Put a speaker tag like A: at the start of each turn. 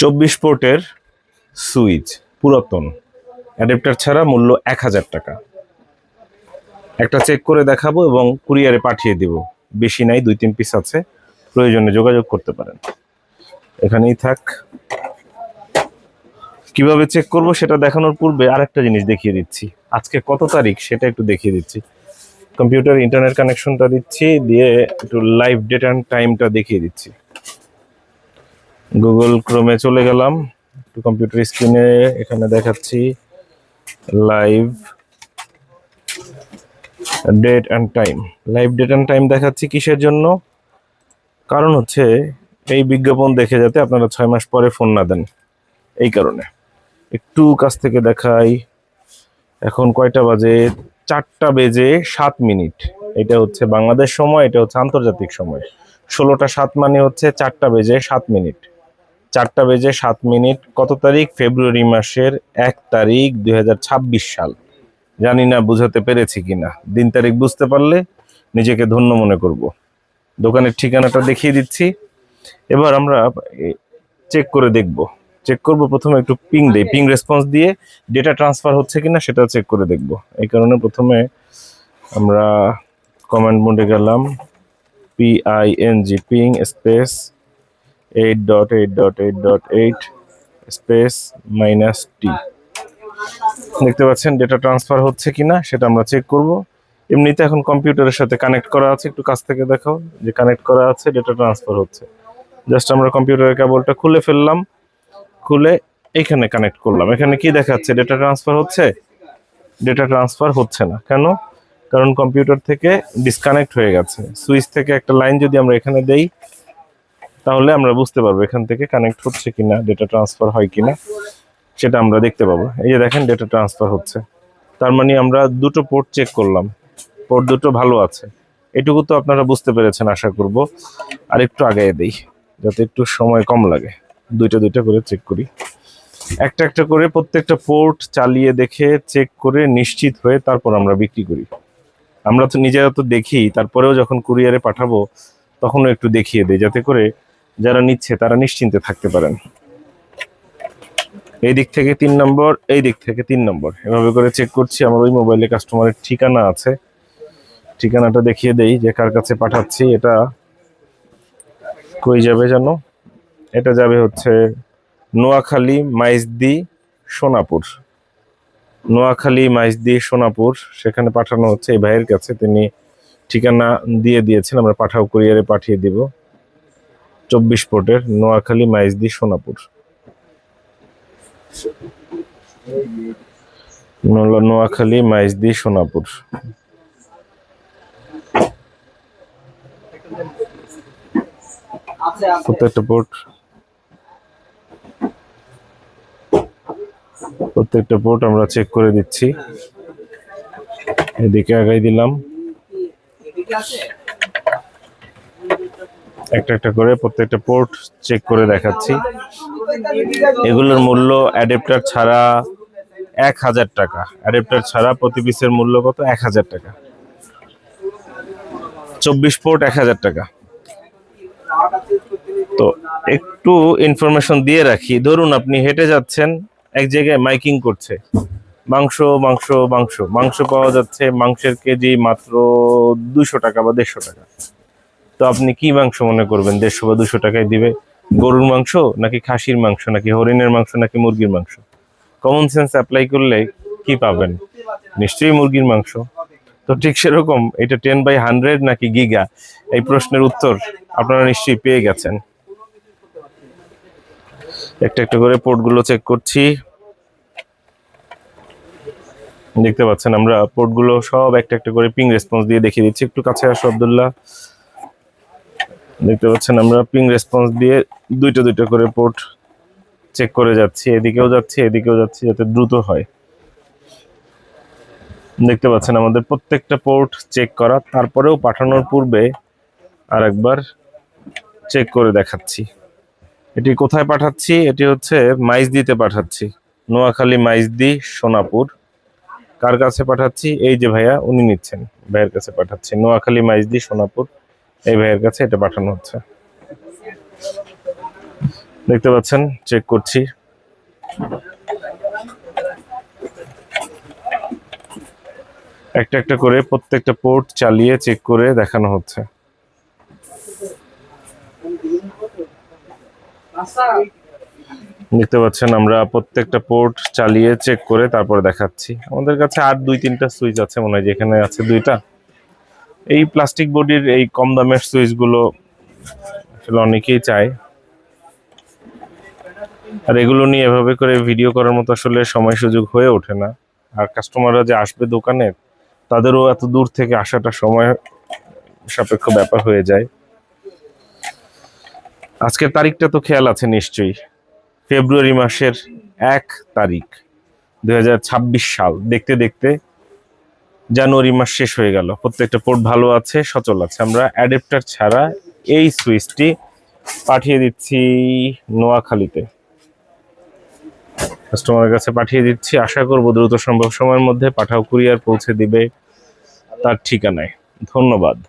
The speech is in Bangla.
A: চব্বিশ পোর্টের সুইচ পুরাতন। অ্যাডাপ্টার ছাড়া মূল্য এক হাজার টাকা। একটা চেক করে দেখাবো এবং কুরিয়ারে পাঠিয়ে দিব। বেশি নাই, দুই তিন পিস আছে। প্রয়োজনে যোগাযোগ করতে পারেন। এখানেই থাক। কীভাবে চেক করব সেটা দেখানোর পূর্বে আরেকটা জিনিস দেখিয়ে দিচ্ছি। আজকে কত তারিখ সেটা একটু দেখিয়ে দিচ্ছি। কম্পিউটার ইন্টারনেট কানেকশনটা দিচ্ছি, দিয়ে একটু লাইভ ডেট অ্যান্ড টাইমটা দেখিয়ে দিচ্ছি। গুগল ক্রোমে চলে গেলাম। একটু কম্পিউটার স্ক্রিনে এখানে দেখাচ্ছি। Live date and time live date and time দেখাচ্ছি কিসের জন্য? কারণ হচ্ছে, এই বিজ্ঞাপন দেখে যাতে আপনারা ছয় মাস পরে ফোন না দেন। এই কারণে। একটু কাছ থেকে দেখাই। এখন কয়টা বাজে? চারটা বেজে সাত মিনিট। এটা হচ্ছে বাংলাদেশ সময়, এটা হচ্ছে আন্তর্জাতিক সময়। ষোলোটা সাত মানে হচ্ছে চারটা বেজে সাত মিনিট। চারটা বেজে সাত মিনিট। কত তারিখ? ফেব্রুয়ারি মাসের এক তারিখ দুই হাজার ছাব্বিশ সাল। জানি না বুঝাতে পেরেছি কিনা দিন তারিখ বুঝতে পারলে নিজেকে ধন্য মনে করব। দোকানের ঠিকানাটা দেখিয়ে দিচ্ছি। এবার আমরা চেক করে দেখব। চেক করব প্রথমে একটু পিং দেই। পিং রেসপন্স দিয়ে ডেটা ট্রান্সফার হচ্ছে কিনা সেটা চেক করে দেখব। এই কারণে প্রথমে আমরা কমান্ড মোডে গেলাম। P I N G ping space eight dot eight dot eight dot eight space minus T দেখতে পাচ্ছেন ডেটা ট্রান্সফার হচ্ছে কিনা সেটা আমরা চেক করব। এমনিতে এখন কম্পিউটারের সাথে কানেক্ট করা আছে, একটু কাছ থেকে দেখাও যে কানেক্ট করা আছে ডেটা ট্রান্সফার হচ্ছে। জাস্ট আমরা কম্পিউটারের কেবলটা খুলে ফেললাম, খুলে এখানে কানেক্ট করলাম। এখানে কি দেখাচ্ছে? ডেটা ট্রান্সফার হচ্ছে? ডেটা ট্রান্সফার হচ্ছে না। কেন? কারণ কম্পিউটার থেকে ডিসকানেক্ট হয়ে গেছে। সুইচ থেকে একটা লাইন যদি আমরা এখানে দেই তাহলে আমরা বুঝতে পারব এখান থেকে কানেক্ট হচ্ছে কিনা ডেটা ট্রান্সফার হয় কিনা। সেটা আমরা দেখতে পাবো। এই যে দেখেন ডেটা ট্রান্সফার হচ্ছে। তার মানে আমরা দুটো পোর্ট চেক করলাম। পোর্ট দুটো ভালো আছে। এটুকু তো আপনারা বুঝতে পেরেছেন, আশা করব। আর একটু আগায় দেই, যাতে একটু সময় কম লাগে। দুইটা দুইটা করে চেক করি। একটা একটা করে প্রত্যেকটা পোর্ট চালিয়ে দেখে চেক করে নিশ্চিত হয়ে তারপর আমরা বিক্রি করি। আমরা তো নিজেরা তো দেখি, তারপরেও যখন কুরিয়ারে পাঠাবো, তখনও একটু দেখিয়ে দিই, যাতে করে যারা নিচ্ছে, তারা নিশ্চিন্তে থাকতে পারেন। এই দিক থেকে তিন নম্বর, এই দিক থেকে তিন নম্বর। এভাবে করে চেক করছি, আমার ওই মোবাইলে কাস্টমারের ঠিকানা আছে। ঠিকানাটা দেখিয়ে দেই যে কার কাছে পাঠাচ্ছি, এটা কই যাবে জানো এটা যাবে হচ্ছে নোয়াখালী মাইজদি সোনাপুর। নোয়াখালী মাইজদি সোনাপুর, সেখানে পাঠানো হচ্ছে এই ভাইয়ের কাছে। তিনি ঠিকানা দিয়ে দিয়েছেন, আমরা পাঠাও কুরিয়ারে পাঠিয়ে দিব। চব্বিশ পোর্টের নোয়াখালী মাইজদি সোনাপুর। নোয়াখালী মাইজদি সোনাপুর। প্রত্যেকটা পোর্ট প্রত্যেকটা পোর্ট আমরা চেক করে দিচ্ছি। এদিকে আগাই দিলাম। একটা একটা করে প্রত্যেকটা পোর্ট চেক করে দেখাচ্ছি। এগুলোর মূল্য অ্যাডাপ্টার ছাড়া এক হাজার টাকা। অ্যাডাপ্টার ছাড়া প্রতি পিসের মূল্য কত? এক হাজার টাকা। চব্বিশ পোর্ট এক হাজার টাকা। তো একটু ইনফরমেশন দিয়ে রাখি। ধরুন আপনি হেঁটে যাচ্ছেন, এক জায়গায় মাইকিং করছে। মাংস মাংস মাংস। মাংস পাওয়া যাচ্ছে মাংসের কেজি মাত্র দুশো টাকা বা দেড়শো টাকা। তো আপনি কি মাংস মনে করবেন? দেড়শো বা দুশো টাকায় দিবে। গরুর মাংস নাকি খাসির মাংস, নাকি হরিণের মাংস, নাকি মুরগির মাংস? কমন সেন্স অ্যাপ্লাই করলে কি পাবেন? নিশ্চয়ই মুরগির মাংস। তো ঠিক সেরকম এটা টেন বাই হান্ড্রেড নাকি গিগা এই প্রশ্নের উত্তর আপনারা নিশ্চয়ই পেয়ে গেছেন। একটা একটা করে পোর্টগুলো চেক করছি। দেখতে পাচ্ছেন আমরা পোর্টগুলো সব একটা একটা করে পিং রেসপন্স দিয়ে দেখিয়ে দিচ্ছি। একটু কাছে আসো, আব্দুল্লাহ। দেখতে পাচ্ছেন আমরা পিং রেসপন্স দিয়ে দুইটা দুইটা করে পোর্ট চেক করে যাচ্ছি, এদিকেও যাচ্ছি এদিকেও যাচ্ছি যাতে দ্রুত হয়। দেখতে পাচ্ছেন আমাদের প্রত্যেকটা পোর্ট চেক করা, তারপরেও পাঠানোর পূর্বে আর একবার চেক করে দেখাচ্ছি। এটি কোথায় পাঠাচ্ছি? এটি হচ্ছে মাইজদিতে পাঠাচ্ছি, নোয়াখালী, মাইজদি, সোনাপুর। কার কাছে পাঠাচ্ছি? এই যে ভাইয়া, উনি নিচ্ছেন, ভাইয়ের কাছে পাঠাচ্ছি, নোয়াখালী, মাইজদি, সোনাপুর। এই ভাইয়ের কাছে এটা পাঠানো হচ্ছে। দেখতে পাচ্ছেন চেক করছি। একটা একটা করে প্রত্যেকটা পোর্ট চালিয়ে চেক করে দেখানো হচ্ছে। দেখতে পাচ্ছেন, আমরা প্রত্যেকটা পোর্ট চালিয়ে চেক করে তারপরে দেখাচ্ছি। আমাদের কাছে আর দুই তিনটা সুইচ আছে, মনে হয় যেখানে আছে দুইটা। এই প্লাস্টিক বডির এই কম দামের সুইচগুলো আসলে অনেকেই চায়। আর এগুলো নিয়ে এভাবে করে ভিডিও করার মতো আসলে সময় সুযোগ হয়ে ওঠে না। আর কাস্টমাররা যে আসবে দোকানে, তাদেরও এত দূর থেকে আসাটা সময় সাপেক্ষ ব্যাপার হয়ে যায়। আজকের তারিখটা তো খেয়াল আছে নিশ্চয়ই। ফেব্রুয়ারি মাসের এক তারিখ, দুই হাজার ছাব্বিশ সাল। দেখতে দেখতে জানুয়ারি মাস শেষ হয়ে গেল। প্রত্যেকটা পোর্ট ভালো আছে, সচল আছে। আমরা অ্যাডাপ্টার ছাড়া এই সুইচটি পাঠিয়ে দিচ্ছি নোয়াখালীতে। কাস্টমারের কাছে পাঠিয়ে দিচ্ছি। আশা করব দ্রুত সম্ভব সময়ের মধ্যে পাঠাও কুরিয়ার পৌঁছে দিবে তার ঠিকানায়। ধন্যবাদ।